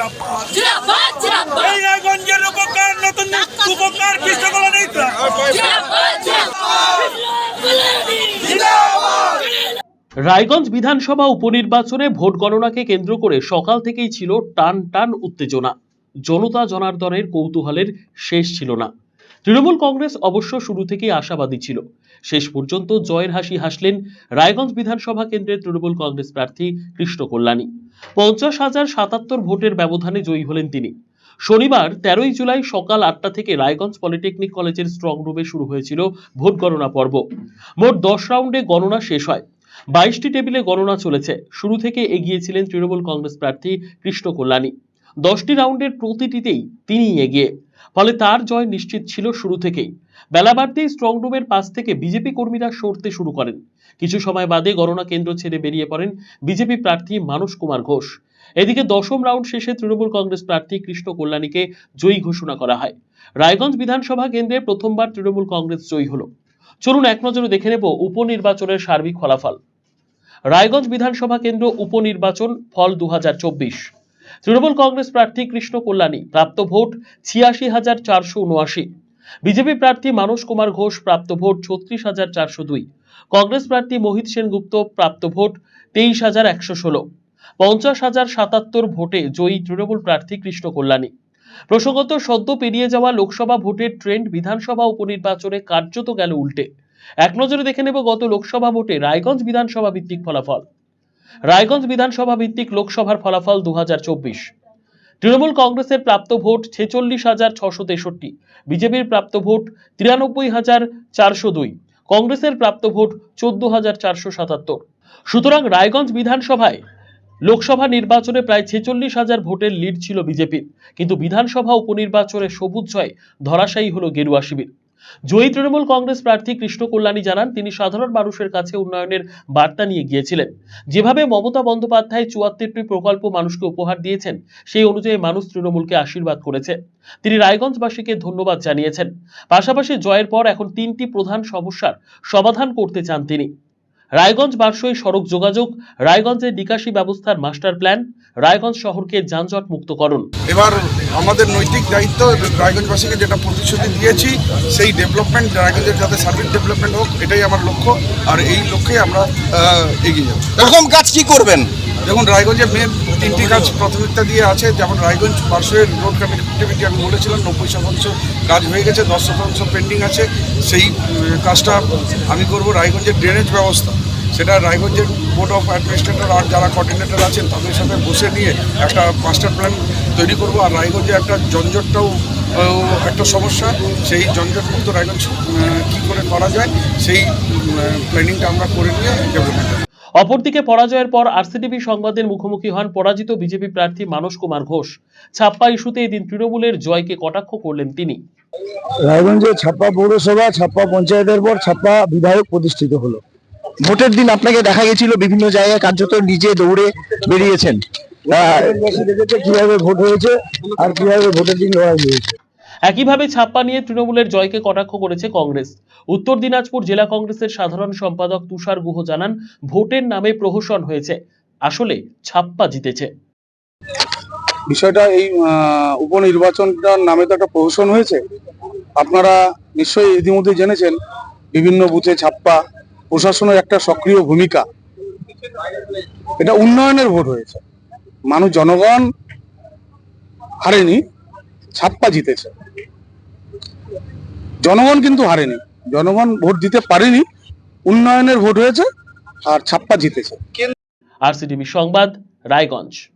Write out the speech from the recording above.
জিন্দাবাদ। জিন্দাবাদ জিন্দাবাদ। এই রায়গঞ্জের উপকার নতুন উপকার কৃষ্ণকলা নেতা জিন্দাবাদ জিন্দাবাদ। রায়গঞ্জ বিধানসভা উপনির্বাচনে ভোট গণনাকে কেন্দ্র করে সকাল থেকেই ছিল টান টান উত্তেজনা। জনতা জনার্দনের কৌতূহলের শেষ ছিল না। তৃণমূল কংগ্রেস অবশ্য শুরু থেকেই আশাবাদী ছিল। শেষ পর্যন্ত জয়ের হাসি হাসলেন রায়গঞ্জ বিধানসভা কেন্দ্রের তৃণমূল কংগ্রেস প্রার্থী কৃষ্ণ কল্যাণী। পঞ্চাশ হাজার সাতাত্তর ভোটের ব্যবধানে জয়ী হলেন তিনি। শনিবার তেরোই জুলাই সকাল আটটা থেকে রায়গঞ্জ পলিটেকনিক কলেজের স্ট্রং রুমে শুরু হয়েছিল ভোট গণনা পর্ব। মোট দশ রাউন্ডে গণনা শেষ হয়। বাইশটি টেবিলে গণনা চলেছে। শুরু থেকে এগিয়েছিলেন তৃণমূল কংগ্রেস প্রার্থী কৃষ্ণ কল্যাণী। দশটি রাউন্ডের প্রতিটিতেই তিনি এগিয়ে। ফলে তার জয় নিশ্চিত ছিল শুরু থেকেই। বেলা বাড়তেই স্ট্রং রুমের পাশ থেকে বিজেপি কর্মীরা সরতে শুরু করেন। কিছু সময় বাদে গণনা কেন্দ্র ছেড়ে বেরিয়ে পড়েন বিজেপি প্রার্থী মানস কুমার ঘোষ। এদিকে দশম রাউন্ড শেষে তৃণমূল কংগ্রেস প্রার্থী কৃষ্ণ কল্যাণীকে জয়ী ঘোষণা করা হয়। রায়গঞ্জ বিধানসভা কেন্দ্রে প্রথমবার তৃণমূল কংগ্রেস জয়ী হলো। চলুন এক নজরে দেখে নেব উপনির্বাচনের সার্বিক ফলাফল। রায়গঞ্জ বিধানসভা কেন্দ্র উপনির্বাচন ফল দু হাজার চব্বিশ। তৃণমূল কংগ্রেস প্রার্থী কৃষ্ণ কল্যাণী, প্রাপ্ত ভোট ছিয়াশি হাজার চারশো উনআশি। বিজেপি প্রার্থী মানস কুমার ঘোষ, প্রাপ্ত ভোট ছত্রিশ হাজার চারশো দুই। কংগ্রেস প্রার্থী মোহিত সেনগুপ্ত, প্রাপ্ত ভোট তেইশ হাজার একশো ষোলো। পঞ্চাশ হাজার সাতাত্তর ভোটে জয়ী তৃণমূল প্রার্থী কৃষ্ণ কল্যাণী। প্রসঙ্গত, সদ্য পেরিয়ে যাওয়া লোকসভা ভোটের ট্রেন্ড বিধানসভা উপনির্বাচনে কার্যত গেল উল্টে। এক নজরে দেখে নেব গত লোকসভা ভোটে রায়গঞ্জ বিধানসভা ভিত্তিক ফলাফল। রায়গঞ্জ বিধানসভা ভিত্তিক লোকসভার ফলাফল দু হাজার চব্বিশ। তৃণমূল কংগ্রেসের প্রাপ্ত ভোট ছেচল্লিশ হাজার ছশো তেষট্টি, বিজেপির প্রাপ্ত ভোট তিরানব্বই হাজার চারশো দুই, কংগ্রেসের প্রাপ্ত ভোট চোদ্দ হাজার চারশো সাতাত্তর। সুতরাং রায়গঞ্জ বিধানসভায় লোকসভা নির্বাচনে প্রায় ছেচল্লিশ হাজার ভোটের লিড ছিল বিজেপির, কিন্তু বিধানসভা উপনির্বাচনে সবুজ জয় ধরাশায়ী হলো গেরুয়া শিবির। জয়ী তৃণমূল কংগ্রেস প্রার্থী কৃষ্ণ কল্যাণী জানান, তিনি সাধারণ মানুষের কাছে উন্নয়নের বার্তা নিয়ে গিয়েছিলেন। যেভাবে মমতা বন্দ্যোপাধ্যায় চুয়াত্তরটি প্রকল্প মানুষকে উপহার দিয়েছেন, সেই অনুযায়ী মানুষ তৃণমূলকে আশীর্বাদ করেছে। তিনি রায়গঞ্জবাসীকে ধন্যবাদ জানিয়েছেন। পাশাপাশি জয়ের পর এখন তিনটি প্রধান সমস্যার সমাধান করতে চান তিনি। রায়গঞ্জ বারসই সড়ক যোগাযোগ রায়গঞ্জের নিকাশি ব্যবস্থার মাস্টার প্ল্যান রায়গঞ্জ শহরকে যানজট মুক্তকরণ। এবার আমাদের নৈতিক দায়িত্ব রায়গঞ্জবাসীকে যেটা প্রতিশ্রুতি দিয়েছি সেই ডেভেলপমেন্ট রায়গঞ্জের যাতে সার্ভিস ডেভেলপমেন্ট হোক এটাই আমার লক্ষ্য। আর এই লক্ষ্যে আমরা এগিয়ে যাব। এরকম কাজ কি করবেন? দেখুন রায়গঞ্জের মেন তিনটি কাজ প্রাথমিকতা দিয়ে আছে। যেমন রায়গঞ্জ পার্শ্বের রোড কানেক্টিভিটি আমি বলেছিলাম নব্বই শতাংশ কাজ হয়ে গেছে দশ শতাংশ পেন্ডিং আছে। সেই কাজটা আমি করব রায়গঞ্জের ড্রেনেজ ব্যবস্থা। সেটা রায়গঞ্জের বোর্ড অফ অ্যাডমিনিস্ট্রেটর আর যারা কোঅর্ডিনেটর আছেন তাদের সাথে বসে নিয়ে একটা মাস্টার প্ল্যান তৈরি করব। আর রায়গঞ্জে একটা জঞ্জটটাও একটা সমস্যা সেই জঞ্জটমুক্ত রায়গঞ্জ কী করে করা যায় সেই প্ল্যানিংটা আমরা করে নিয়ে ডেভেলপমেন্ট অপরদিকে পরাজয়ের পর আরসিটিভি সংবাদের মুখোমুখি হন পরাজিত বিজেপি প্রার্থী মানস কুমার ঘোষ। ছাপ্পা ইস্যুতে এদিন তৃণমূলের জয়কে কটাক্ষ করলেন তিনি। রায়গঞ্জে ছাপ্পা পৌরসভা ছাপ্পা পঞ্চায়েতের পর ছাপ্পা বিধায়ক প্রতিষ্ঠিত হলো। ভোটের দিন আপনাকে দেখা গেছিল বিভিন্ন জায়গায় কার্যত নিজে দৌড়ে বেরিয়েছেন। কীভাবে ভোট হয়েছে আর কীভাবে ভোটের দিন লড়াই হয়েছে। একইভাবে ছাপ্পা নিয়ে তৃণমূলের জয়কে কটাক্ষ করেছে কংগ্রেস। উত্তর দিনাজপুর জেলা কংগ্রেসের সাধারণ সম্পাদক তুষার গুহ জানান ভোটের নামে প্রহসন হয়েছে। আসলে ছাপ্পা জিতেছে। বিষয়টা এই আহ, উপনির্বাচনটার নামে তো একটা প্রহসন হয়েছে। আপনারা নিশ্চয়ই ইতিমধ্যে জেনেছেন বিভিন্ন বুথে ছাপ্পা প্রশাসনের একটা সক্রিয় ভূমিকা। এটা উন্নয়নের ভোট হয়েছে। মানুষ, জনগণ হারেনি, ছাপ্পা জিতেছে। জনগণ কিন্তু হারেনি। জনগণ ভোট দিতে পারেনি, উন্নয়নের ভোট হয়েছে আর ছাপ্পা জিতেছে। আরসিটিভি সংবাদ, রায়গঞ্জ।